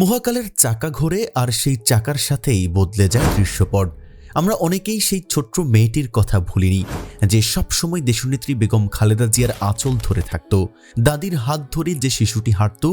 মহাকালের চাকা ঘোরে আর সেই চাকার সাথেই বদলে যায় দৃশ্যপট। আমরা অনেকেই সেই ছোট্ট মেয়েটির কথা ভুলিনি, যে সবসময় দেশনেত্রী বেগম খালেদা জিয়ার আঁচল ধরে থাকত। দাদির হাত ধরে যে শিশুটি হাঁটত,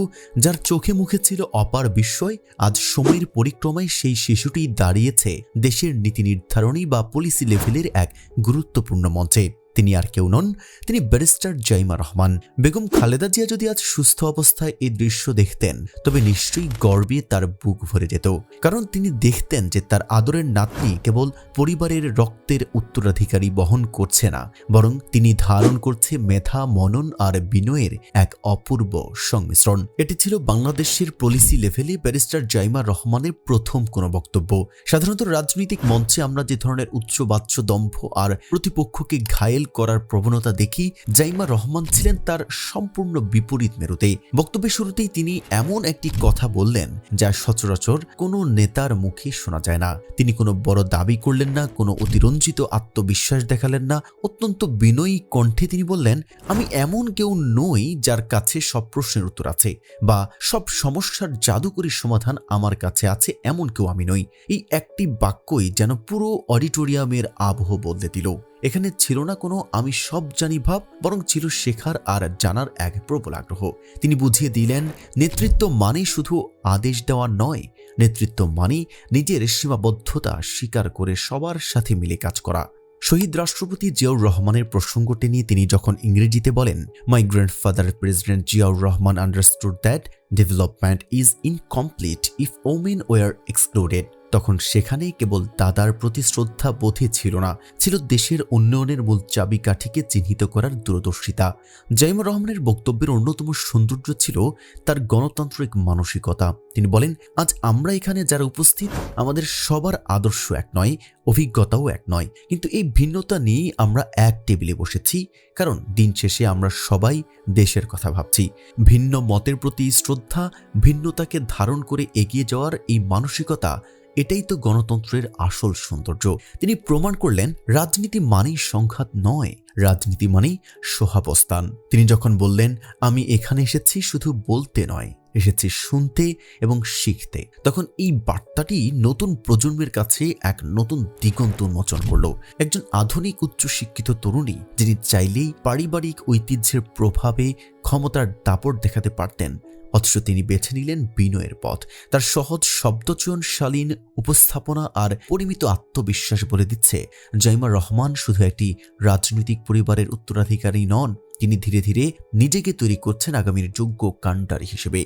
যার চোখে মুখে ছিল অপার বিস্ময়, আজ সময়ের পরিক্রমায় সেই শিশুটি দাঁড়িয়েছে দেশের নীতি নির্ধারণী বা পলিসি লেভেলের এক গুরুত্বপূর্ণ মঞ্চে। তিনি আর কেউ নন, তিনি ব্যারিস্টার জাইমা রহমান। বেগম খালেদা জিয়া যদি আজ সুস্থ অবস্থায় এই দৃশ্য দেখতেন, তবে নিশ্চয়ই গর্বে তার বুক ভরে যেত। কারণ তিনি দেখতেন যে তার আদরের নাতনি কেবল পরিবারের রক্তের উত্তরাধিকারী বহন করছে না, বরং তিনি ধারণ করছে মেধা, মনন আর বিনয়ের এক অপূর্ব সংমিশ্রণ। এটি ছিল বাংলাদেশের পলিসি লেভেলে ব্যারিস্টার জাইমা রহমানের প্রথম কোনো বক্তব্য। সাধারণত রাজনৈতিক মঞ্চে আমরা যে ধরনের উচ্চবাচ্য দম্ভ আর প্রতিপক্ষকে ঘায়েল করার প্রবণতা দেখি জাইমা রহমান ছিলেন তার সম্পূর্ণ বিপরীত মেরুতে। বক্তব্যের শুরুতেই তিনি এমন একটি কথা বললেন যা সচরাচর কোনো নেতার মুখে শোনা যায় না। তিনি কোনো বড় দাবি করলেন না, কোনো অতিরঞ্জিত আত্মবিশ্বাস দেখালেন না। অত্যন্ত বিনয়ী কণ্ঠে তিনি বললেন, আমি এমন কেউ নই যার কাছে সব প্রশ্নের উত্তর আছে বা সব সমস্যার জাদুকরী সমাধান আমার কাছে আছে, এমন কেউ আমি নই। এই একটি বাক্যই যেন পুরো অডিটোরিয়ামের আবহ বদলে দিল। এখানে ছিল না কোনো আমি সব জানি ভাব, বরং ছিল শেখার আর জানার এক প্রবল আগ্রহ। তিনি বুঝিয়ে দিলেন, নেতৃত্ব মানে শুধু আদেশ দেওয়া নয়, নেতৃত্ব মানে নিজের সীমাবদ্ধতা স্বীকার করে সবার সাথে মিলে কাজ করা। শহীদ রাষ্ট্রপতি জিয়াউর রহমানের প্রসঙ্গটি নিয়ে তিনি যখন ইংরেজিতে বলেন my grandfather president Ziaur Rahman understood that development is incomplete if women were excluded তখন সেখানে কেবল দাদার প্রতি শ্রদ্ধা বোধে ছিল না, ছিল দেশের উন্নয়নের মূল চাবিকাঠিকে চিহ্নিত করার দূরদর্শিতা। জাইমুর রহমানের বক্তব্যের অন্যতম সৌন্দর্য ছিল তার গণতান্ত্রিক মানসিকতা। তিনি বলেন, আজ আমরা এখানে যারা উপস্থিত, আমাদের সবার আদর্শ এক নয়, অভিজ্ঞতাও এক নয়। কিন্তু এই ভিন্নতা নিয়েই আমরা এক টেবিলে বসেছি, কারণ দিন শেষে আমরা সবাই দেশের কথা ভাবছি। ভিন্ন মতের প্রতি শ্রদ্ধা, ভিন্নতাকে ধারণ করে এগিয়ে যাওয়ার এই মানসিকতা এটাই তো গণতন্ত্রের আসল সৌন্দর্য। তিনি প্রমাণ করলেন, রাজনীতি মানেই সংঘাত নয়, রাজনীতি মানেই সহাবস্থান। তিনি যখন বললেন, আমি এখানে এসেছি শুধু বলতে নয়, এসেছি শুনতে এবং শিখতে, তখন এই বার্তাটি নতুন প্রজন্মের কাছে এক নতুন দিগন্ত উন্মোচন করল। একজন আধুনিক, উচ্চশিক্ষিত তরুণী, যিনি চাইলেই পারিবারিক ঐতিহ্যের প্রভাবে ক্ষমতার দাপট দেখাতে পারতেন অথচ তিনি বেছে নিলেন বিনয়ের পথ। তার সহজ শব্দচয়নশালীন উপস্থাপনা আর পরিমিত আত্মবিশ্বাস বলে দিচ্ছে জাইমা রহমান শুধু একটি রাজনৈতিক পরিবারের উত্তরাধিকারী নন, তিনি ধীরে ধীরে নিজেকে তৈরি করছেন আগামীর যোগ্য কান্ডারি হিসেবে।